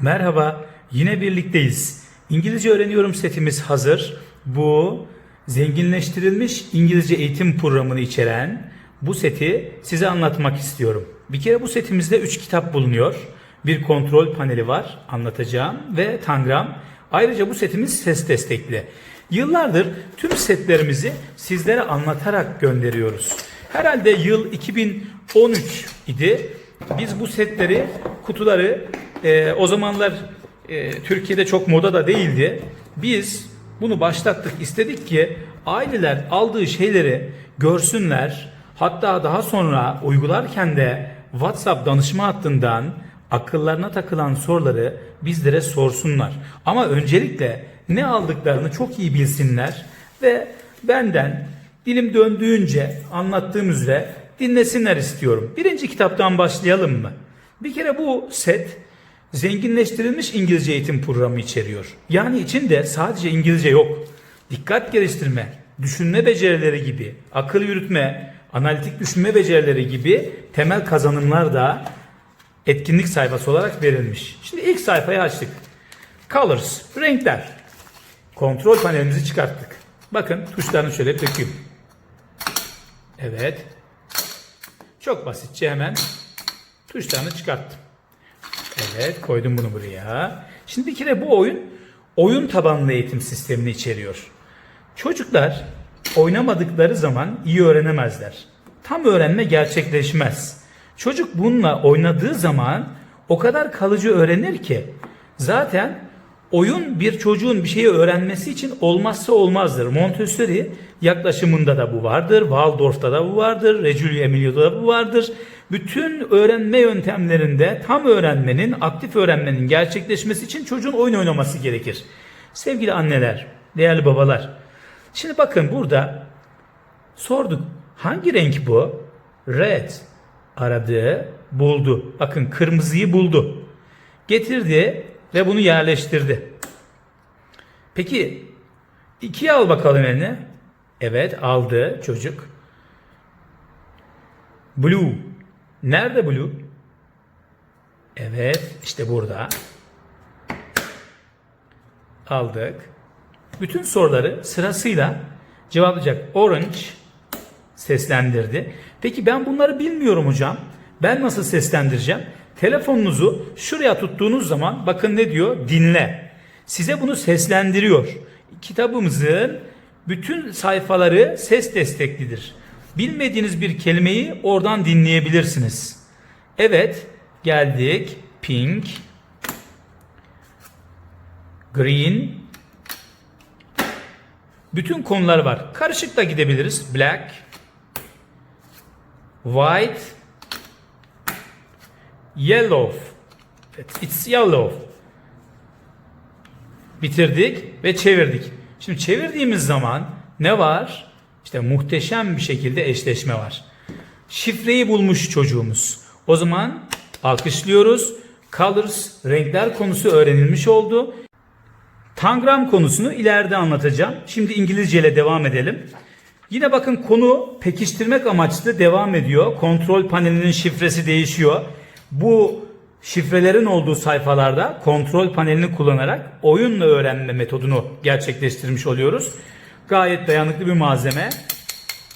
Merhaba, yine birlikteyiz. İngilizce öğreniyorum setimiz hazır. Bu zenginleştirilmiş İngilizce eğitim programını içeren bu seti size anlatmak istiyorum. Bir kere bu setimizde 3 kitap bulunuyor. Bir kontrol paneli var anlatacağım ve tangram. Ayrıca bu setimiz ses destekli. Yıllardır tüm setlerimizi sizlere anlatarak gönderiyoruz. Herhalde yıl 2013 idi. Biz bu setleri, kutuları e, o zamanlar e, Türkiye'de çok moda da değildi. Biz bunu başlattık. İstedik ki aileler aldığı şeyleri görsünler. Hatta daha sonra uygularken de WhatsApp danışma hattından akıllarına takılan soruları bizlere sorsunlar. Ama öncelikle ne aldıklarını çok iyi bilsinler ve benden dilim döndüğünce anlattığım üzere dinlesinler istiyorum. Birinci kitaptan başlayalım mı? Bir kere bu set zenginleştirilmiş İngilizce eğitim programı içeriyor. Yani içinde sadece İngilizce yok. Dikkat geliştirme, düşünme becerileri gibi, akıl yürütme, analitik düşünme becerileri gibi temel kazanımlar da etkinlik sayfası olarak verilmiş. Şimdi ilk sayfayı açtık. Colors, renkler. Kontrol panelimizi çıkarttık. Bakın tuşlarını şöyle dökeyim. Evet. Çok basitçe hemen tuşlarını çıkarttım. Evet koydum bunu buraya. Şimdi bir kere bu oyun oyun tabanlı eğitim sistemini içeriyor. Çocuklar oynamadıkları zaman iyi öğrenemezler. Tam öğrenme gerçekleşmez. Çocuk bununla oynadığı zaman o kadar kalıcı öğrenir ki zaten oyun bir çocuğun bir şeyi öğrenmesi için olmazsa olmazdır. Montessori yaklaşımında da bu vardır. Waldorf'ta da bu vardır. Reggio Emilio'da da bu vardır. Bütün öğrenme yöntemlerinde tam öğrenmenin, aktif öğrenmenin gerçekleşmesi için çocuğun oyun oynaması gerekir. Sevgili anneler, değerli babalar. Şimdi bakın burada sorduk. Hangi renk bu? Red. Aradığı, buldu. Bakın kırmızıyı buldu. Getirdi ve bunu yerleştirdi. Peki ikiye al bakalım eline. Evet aldı çocuk. Blue. Nerede blue? Evet işte burada. Aldık. Bütün soruları sırasıyla cevaplayacak. Orange seslendirdi. Peki ben bunları bilmiyorum hocam. Ben nasıl seslendireceğim? Telefonunuzu şuraya tuttuğunuz zaman bakın ne diyor? Dinle. Size bunu seslendiriyor. Kitabımızın bütün sayfaları ses desteklidir. Bilmediğiniz bir kelimeyi oradan dinleyebilirsiniz. Evet, geldik. Pink, green, bütün konular var. Karışık da gidebiliriz. Black, white, yellow. It's yellow. Bitirdik ve çevirdik. Şimdi çevirdiğimiz zaman ne var? İşte muhteşem bir şekilde eşleşme var. Şifreyi bulmuş çocuğumuz. O zaman alkışlıyoruz. Colors, renkler konusu öğrenilmiş oldu. Tangram konusunu ileride anlatacağım. Şimdi İngilizce ile devam edelim. Yine bakın konu pekiştirmek amaçlı devam ediyor. Kontrol panelinin şifresi değişiyor. Bu şifrelerin olduğu sayfalarda kontrol panelini kullanarak oyunla öğrenme metodunu gerçekleştirmiş oluyoruz. Gayet dayanıklı bir malzeme.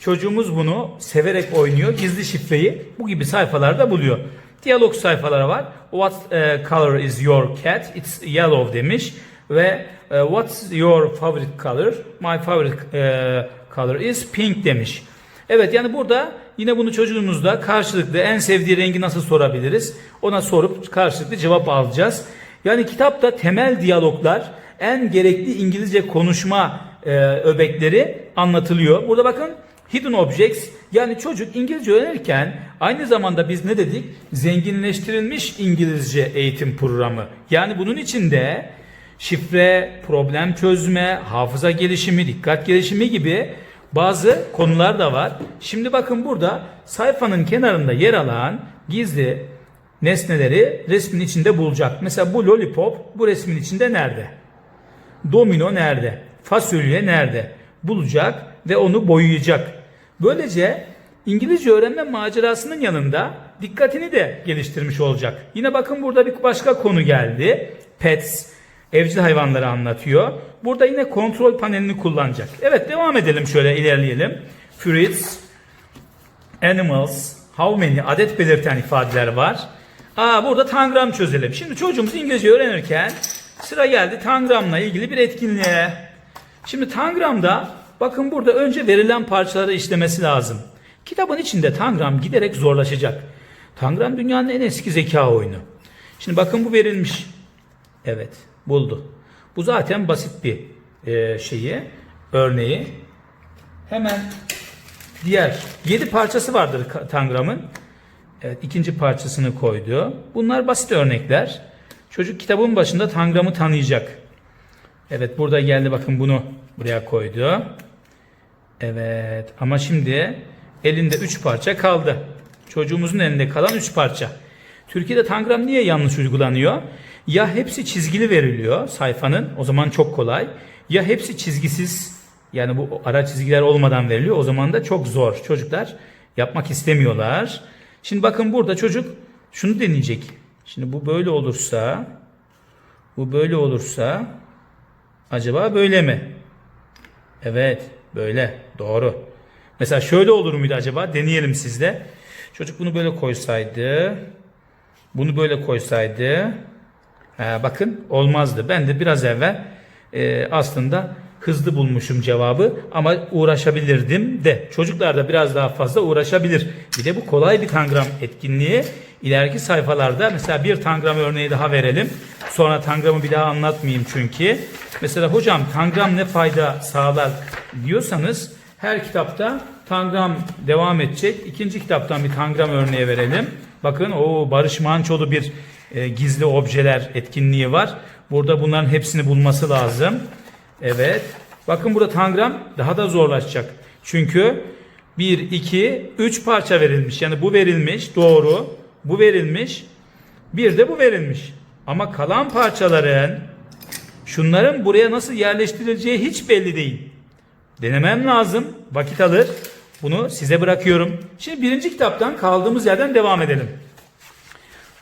Çocuğumuz bunu severek oynuyor. Gizli şifreyi bu gibi sayfalarda buluyor. Diyalog sayfaları var. What uh, color is your cat? It's yellow demiş. Ve uh, what's your favorite color? My favorite uh, color is pink demiş. Evet yani burada yine bunu çocuğumuzla karşılıklı en sevdiği rengi nasıl sorabiliriz? Ona sorup karşılıklı cevap alacağız. Yani kitapta temel diyaloglar, en gerekli İngilizce konuşma e, öbekleri anlatılıyor. Burada bakın hidden objects yani çocuk İngilizce öğrenirken aynı zamanda biz ne dedik? Zenginleştirilmiş İngilizce eğitim programı. Yani bunun içinde şifre, problem çözme, hafıza gelişimi, dikkat gelişimi gibi bazı konular da var. Şimdi bakın burada sayfanın kenarında yer alan gizli nesneleri resmin içinde bulacak. Mesela bu lollipop bu resmin içinde nerede? Domino nerede? Fasulye nerede? Bulacak ve onu boyayacak. Böylece İngilizce öğrenme macerasının yanında dikkatini de geliştirmiş olacak. Yine bakın burada bir başka konu geldi. Pets, evcil hayvanları anlatıyor. Burada yine kontrol panelini kullanacak. Evet devam edelim şöyle ilerleyelim. Fruits, animals, how many adet belirten ifadeler var. Aa burada tangram çözelim. Şimdi çocuğumuz İngilizce öğrenirken sıra geldi tangramla ilgili bir etkinliğe. Şimdi tangramda bakın burada önce verilen parçaları işlemesi lazım. Kitabın içinde tangram giderek zorlaşacak. Tangram dünyanın en eski zeka oyunu. Şimdi bakın bu verilmiş. Evet buldu. Bu zaten basit bir e, şeyi, örneği. Hemen diğer 7 parçası vardır tangramın. Evet ikinci parçasını koydu. Bunlar basit örnekler. Çocuk kitabın başında tangramı tanıyacak. Evet burada geldi bakın bunu buraya koydu. Evet ama şimdi elinde 3 parça kaldı. Çocuğumuzun elinde kalan 3 parça. Türkiye'de tangram niye yanlış uygulanıyor? Ya hepsi çizgili veriliyor sayfanın o zaman çok kolay. Ya hepsi çizgisiz yani bu ara çizgiler olmadan veriliyor o zaman da çok zor. Çocuklar yapmak istemiyorlar. Şimdi bakın burada çocuk şunu deneyecek. Şimdi bu böyle olursa bu böyle olursa acaba böyle mi? Evet, böyle. Doğru. Mesela şöyle olur muydu acaba? Deneyelim sizle. Çocuk bunu böyle koysaydı, bunu böyle koysaydı, ha, bakın olmazdı. Ben de biraz evvel e, aslında hızlı bulmuşum cevabı ama uğraşabilirdim de. Çocuklar da biraz daha fazla uğraşabilir. Bir de bu kolay bir tangram etkinliği. İleriki sayfalarda mesela bir tangram örneği daha verelim. Sonra tangramı bir daha anlatmayayım çünkü. Mesela hocam tangram ne fayda sağlar diyorsanız her kitapta tangram devam edecek. İkinci kitaptan bir tangram örneği verelim. Bakın o Barış Manço'lu bir e, gizli objeler etkinliği var. Burada bunların hepsini bulması lazım. Evet. Bakın burada tangram daha da zorlaşacak. Çünkü 1, 2, 3 parça verilmiş. Yani bu verilmiş. Doğru. Bu verilmiş. Bir de bu verilmiş. Ama kalan parçaların şunların buraya nasıl yerleştirileceği hiç belli değil. Denemem lazım. Vakit alır. Bunu size bırakıyorum. Şimdi birinci kitaptan kaldığımız yerden devam edelim.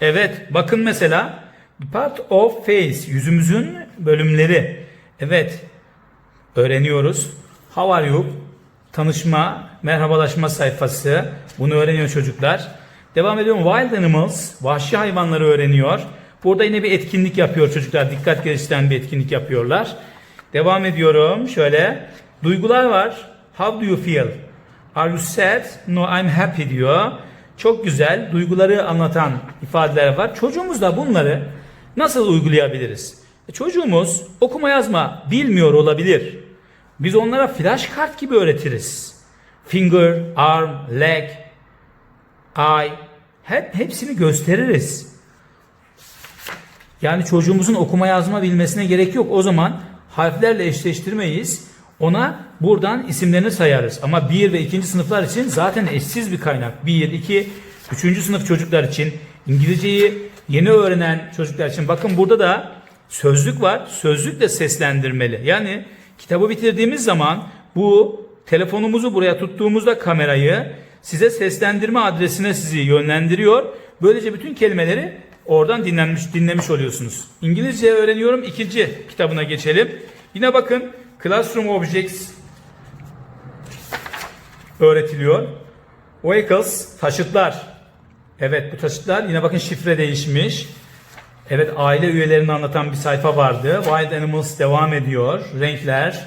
Evet bakın mesela part of face yüzümüzün bölümleri. Evet öğreniyoruz. How are you? Tanışma, merhabalaşma sayfası. Bunu öğreniyor çocuklar. Devam ediyorum. Wild animals, vahşi hayvanları öğreniyor. Burada yine bir etkinlik yapıyor çocuklar. Dikkat geliştiren bir etkinlik yapıyorlar. Devam ediyorum. Şöyle. Duygular var. How do you feel? Are you sad? No, I'm happy diyor. Çok güzel. Duyguları anlatan ifadeler var. Çocuğumuz da bunları nasıl uygulayabiliriz? E, Çocuğumuz okuma yazma bilmiyor olabilir. Biz onlara flash kart gibi öğretiriz. Finger, arm, leg, eye hep hepsini gösteririz. Yani çocuğumuzun okuma yazma bilmesine gerek yok. O zaman harflerle eşleştirmeyiz. Ona buradan isimlerini sayarız. Ama 1 ve 2. sınıflar için zaten eşsiz bir kaynak. 1, 2, 3. sınıf çocuklar için, İngilizceyi yeni öğrenen çocuklar için. Bakın burada da sözlük var. Sözlükle seslendirmeli. Yani kitabı bitirdiğimiz zaman bu telefonumuzu buraya tuttuğumuzda kamerayı size seslendirme adresine sizi yönlendiriyor. Böylece bütün kelimeleri oradan dinlenmiş dinlemiş oluyorsunuz. İngilizce öğreniyorum ikinci kitabına geçelim. Yine bakın Classroom Objects öğretiliyor. Vehicles taşıtlar. Evet bu taşıtlar yine bakın şifre değişmiş. Evet aile üyelerini anlatan bir sayfa vardı. Wild Animals devam ediyor. Renkler,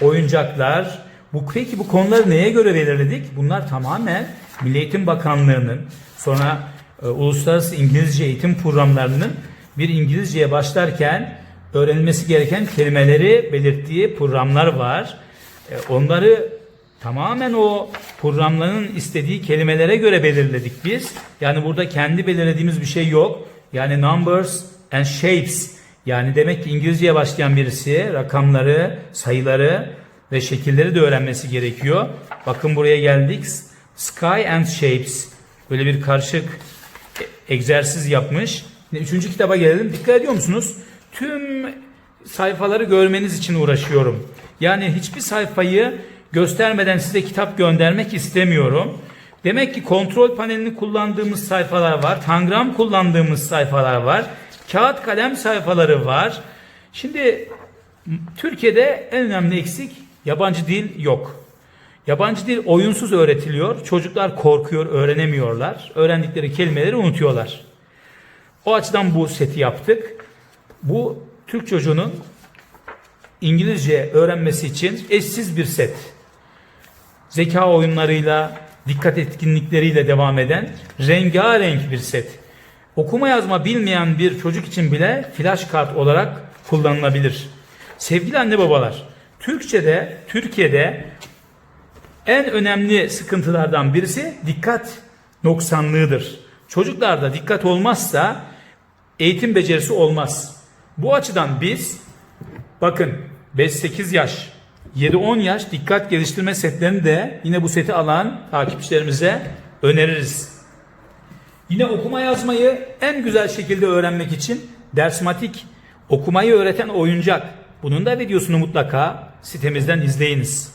oyuncaklar. Bu peki bu konuları neye göre belirledik? Bunlar tamamen Milli Eğitim Bakanlığı'nın sonra uluslararası İngilizce eğitim programlarının bir İngilizceye başlarken öğrenilmesi gereken kelimeleri belirttiği programlar var. E, onları tamamen o programların istediği kelimelere göre belirledik biz. Yani burada kendi belirlediğimiz bir şey yok. Yani numbers and shapes. Yani demek ki İngilizceye başlayan birisi rakamları, sayıları ve şekilleri de öğrenmesi gerekiyor. Bakın buraya geldik. Sky and shapes. Böyle bir karışık egzersiz yapmış. Üçüncü kitaba gelelim. Dikkat ediyor musunuz? Tüm sayfaları görmeniz için uğraşıyorum. Yani hiçbir sayfayı göstermeden size kitap göndermek istemiyorum. Demek ki kontrol panelini kullandığımız sayfalar var. Tangram kullandığımız sayfalar var. Kağıt kalem sayfaları var. Şimdi Türkiye'de en önemli eksik yabancı dil yok. Yabancı dil oyunsuz öğretiliyor. Çocuklar korkuyor, öğrenemiyorlar. Öğrendikleri kelimeleri unutuyorlar. O açıdan bu seti yaptık. Bu Türk çocuğunun İngilizce öğrenmesi için eşsiz bir set. Zeka oyunlarıyla, dikkat etkinlikleriyle devam eden rengarenk bir set. Okuma yazma bilmeyen bir çocuk için bile flash kart olarak kullanılabilir. Sevgili anne babalar, Türkçe'de, Türkiye'de en önemli sıkıntılardan birisi dikkat noksanlığıdır. Çocuklarda dikkat olmazsa eğitim becerisi olmaz. Bu açıdan biz bakın 5-8 yaş, 7-10 yaş dikkat geliştirme setlerini de yine bu seti alan takipçilerimize öneririz. Yine okuma yazmayı en güzel şekilde öğrenmek için Dersmatik okumayı öğreten oyuncak. Bunun da videosunu mutlaka sitemizden izleyiniz.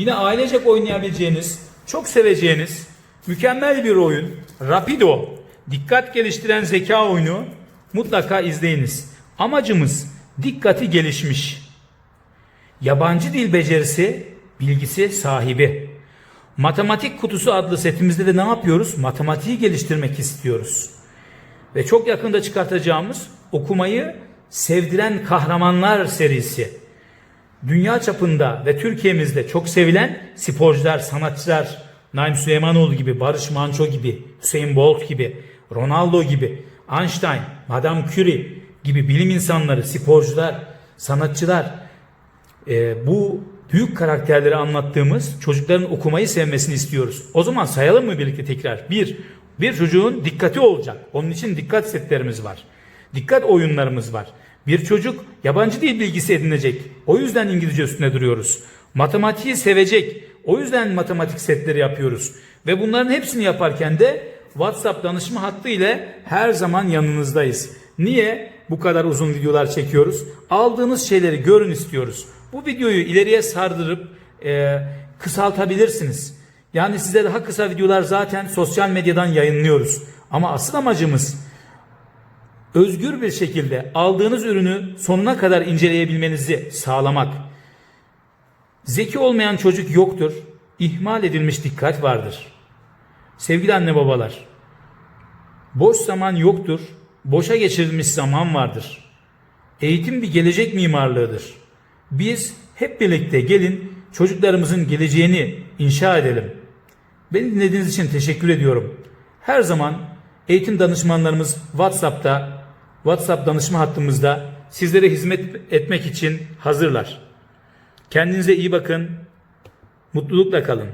Yine ailecek oynayabileceğiniz, çok seveceğiniz mükemmel bir oyun Rapido. Dikkat geliştiren zeka oyunu mutlaka izleyiniz. Amacımız dikkati gelişmiş. Yabancı dil becerisi, bilgisi sahibi. Matematik kutusu adlı setimizde de ne yapıyoruz? Matematiği geliştirmek istiyoruz. Ve çok yakında çıkartacağımız okumayı sevdiren kahramanlar serisi. Dünya çapında ve Türkiye'mizde çok sevilen sporcular, sanatçılar, Naim Süleymanoğlu gibi, Barış Manço gibi, Hüseyin Bolt gibi, Ronaldo gibi, Einstein, Madame Curie gibi bilim insanları, sporcular, sanatçılar, e, bu büyük karakterleri anlattığımız çocukların okumayı sevmesini istiyoruz. O zaman sayalım mı birlikte tekrar? Bir, bir çocuğun dikkati olacak. Onun için dikkat setlerimiz var. Dikkat oyunlarımız var. Bir çocuk yabancı dil bilgisi edinecek. O yüzden İngilizce üstüne duruyoruz. Matematiği sevecek. O yüzden matematik setleri yapıyoruz. Ve bunların hepsini yaparken de WhatsApp danışma hattı ile her zaman yanınızdayız. Niye bu kadar uzun videolar çekiyoruz? Aldığınız şeyleri görün istiyoruz. Bu videoyu ileriye sardırıp e, kısaltabilirsiniz. Yani size daha kısa videolar zaten sosyal medyadan yayınlıyoruz. Ama asıl amacımız özgür bir şekilde aldığınız ürünü sonuna kadar inceleyebilmenizi sağlamak. Zeki olmayan çocuk yoktur. İhmal edilmiş dikkat vardır. Sevgili anne babalar, boş zaman yoktur. Boşa geçirilmiş zaman vardır. Eğitim bir gelecek mimarlığıdır. Biz hep birlikte gelin çocuklarımızın geleceğini inşa edelim. Beni dinlediğiniz için teşekkür ediyorum. Her zaman eğitim danışmanlarımız WhatsApp'ta, WhatsApp danışma hattımızda sizlere hizmet etmek için hazırlar. Kendinize iyi bakın. Mutlulukla kalın.